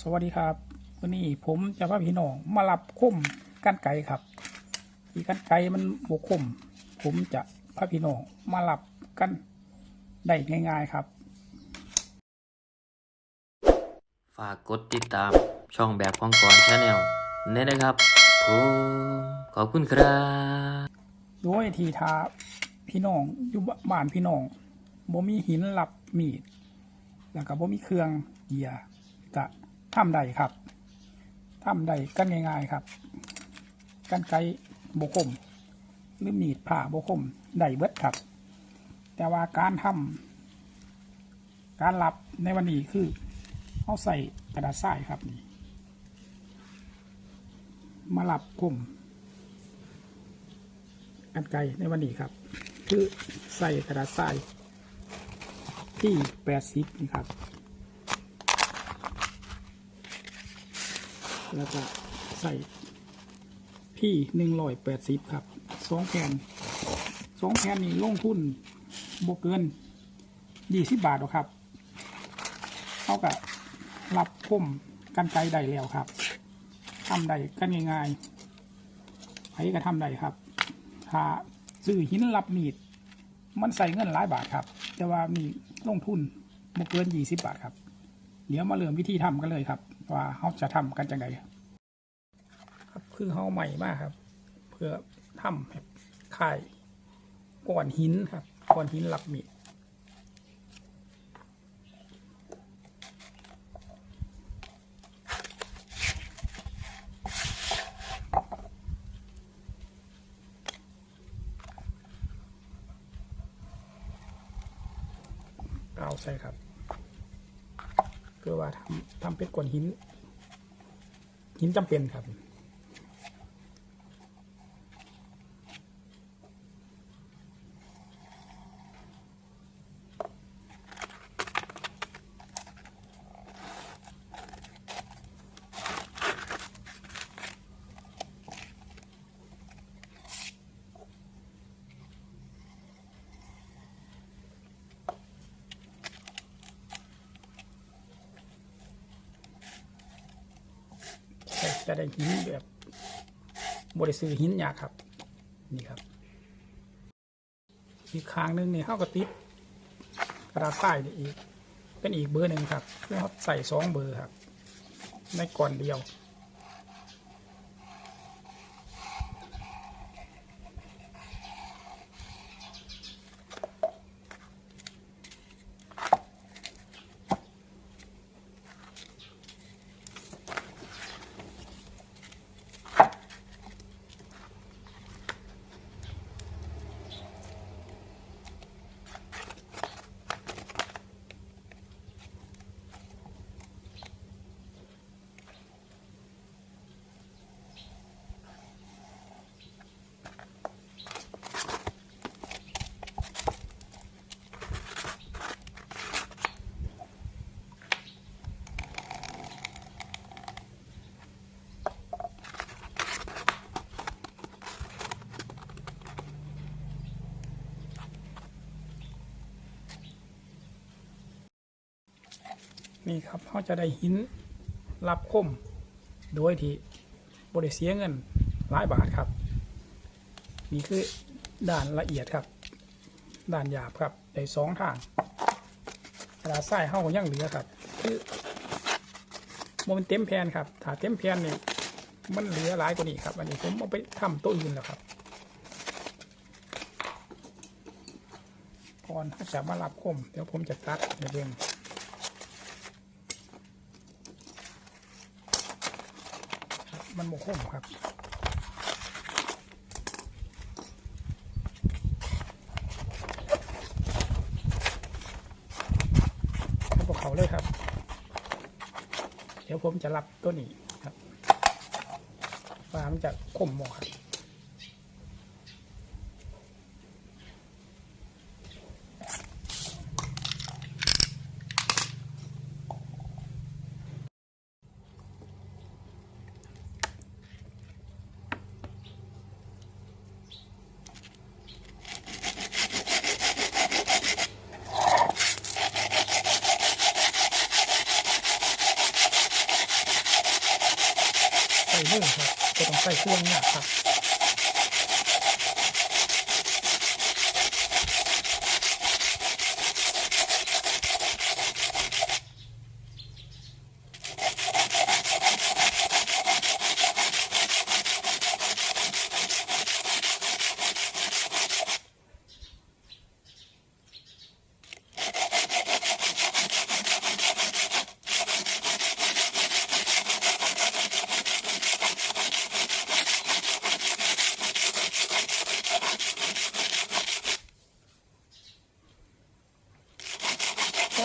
สวัสดีครับ วันนี้ผมจะพาพี่น้องมารับคุ้มกันไก่ครับที่กันไก่มันบกคุ้มผมจะพาพี่น้องมารับกันได้ง่าย ๆครับ ฝากกดติดตามช่องแบบของกรชาแนลนี่นะครับผมขอบคุณครับโดยที่ทาพี่น้องอยู่บ้านพี่น้องบ่มีหินหลับมีดแล้วก็บ่มีเครื่องเหยียก็ ทำได้ครับทำได้กันง่าย ๆครับ กันไกรบคม หรือมีดผ่าโบคมได้เบิดครับ แต่ว่าการทำการรับในวันนี้คือเอาใส่กระดาษทรายครับนี่มารับคมกันไกในวันนี้ครับ คือใส่กระดาษทรายที่แปดสิบนี่ครับ แล้วก็ใส่พี่หนึ่งร้อยแปดสิบครับสองแผ่นสองแผ่นนี่ลงทุนบกเกินยี่สิบบาทหรอครับเท่ากับรับคมกันไกลได้แล้วครับทำได้กันง่ายๆใครก็ทำได้ครับ ถ้าซื้อหินรับมีด มันใส่เงินหลายบาทครับ แต่ว่ามีลงทุนบ่เกินยี่สิบบาทครับ เดี๋ยวมาเริ่มวิธีทำกันเลยครับ ว่าเขาจะทำกันจังไงครับคือเขาใหม่มากครับ เพื่อทำแบบค่ายก้อนหินครับก้อนหินรับมีดเอาใส่ครับ คือว่าทำทำเป็นก้อนหินหินจำเป็นครับ จะได้หินแบบบริสุทธิ์หินหยาครับ นี่ครับ อีกครั้งหนึงนี่เข้ากระติดกระดาษป้ายนี่อีก เป็นอีกเบอร์หนึ่งครับเพื่อใส่สองเบอร์ครับ ในก่อนเดียว นี่ครับเขาจะได้หินรับคม โดยที่บริเสียเงินหลายบาทครับ นี่คือด่านละเอียดครับ ด่านหยาบครับได้สองทางกระดาษทรายเข้าก็ยังเหลือครับคือมเป็นเต็มแผ่นครับถ้าเต็มแผ่นนี่มันเหลือหลายกว่านี้ครับ อันนี้ผมเอาไปทำตัวอื่นแล้วครับก่อนถ้าจะมารับคม เดี๋ยวผมจะตัดในเรื่อง มันโมคมครับให้พวกเขาเลยครับ เดี๋ยวผมจะรับตัวนี้ครับปลามันจะคมหมอครับ ส่มือครับก็ต้องใส่เครื่องเนี่ยครับ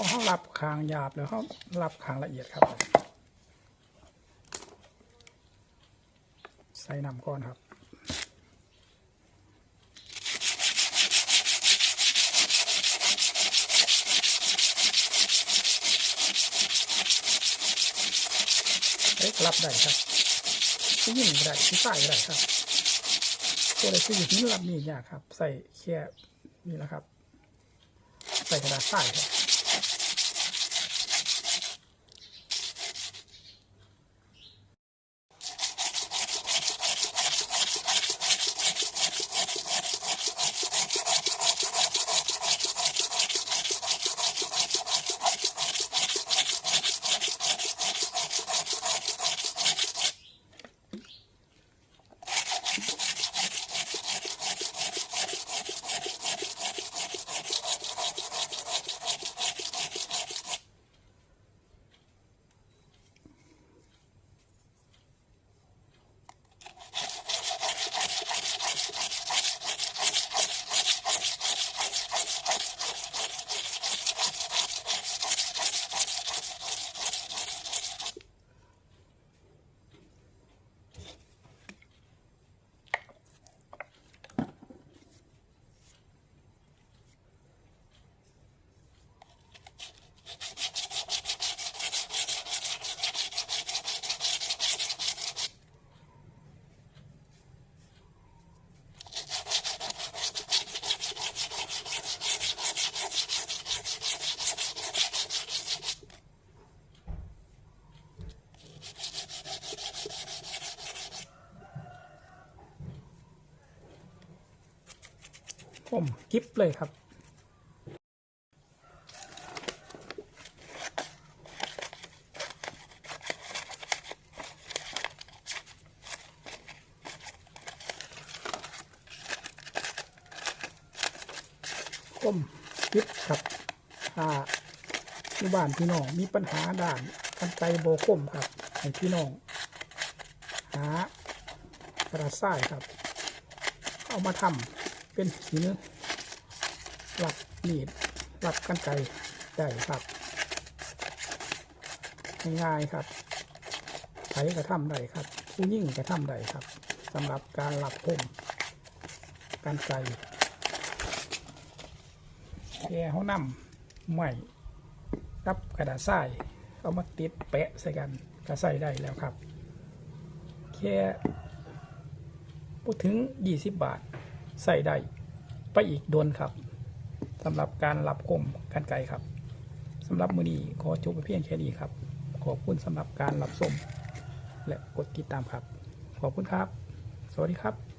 เขารับคางหยาบแล้วเขารับคางละเอียดครับ ใส่น้ำก่อนครับเอ๊ะรับได้ครับผู้หญิงได้ผู้ชายก็ได้ครับ ตัวใดที่อยู่ที่รับมีดยากครับ ใส่แค่นี่แหละครับ ใส่กระดาษทรายครับ ผมกิฟเลยครับ ก้มคิดครับถ้าที่บ้านพี่น้องมีปัญหาด้านกันไกโบคมครับให้พี่น้อง หากระดาษทรายครับ เอามาทำ เป็นหินหลับมีดหลับกันไกรได้ครับง่ายๆครับใครก็ทำได้ครับ ผู้ยิ่งก็ทำได้ครับสำหรับการหลับผมกันไกรแค่เขานำใหม่กับกระดาษทรายเอามาติดแปะใส่กันก็ใส่ได้แล้วครับ แค่พูดถึง 20 บาท ใส่ได้ไปอีกโดนครับสำหรับการรับคมกันไกลครับสำหรับมือนี้ขอจบไปเพียงแค่นี้ครับ ขอบคุณสำหรับการรับชมและกดติดตามครับ ขอบคุณครับ สวัสดีครับ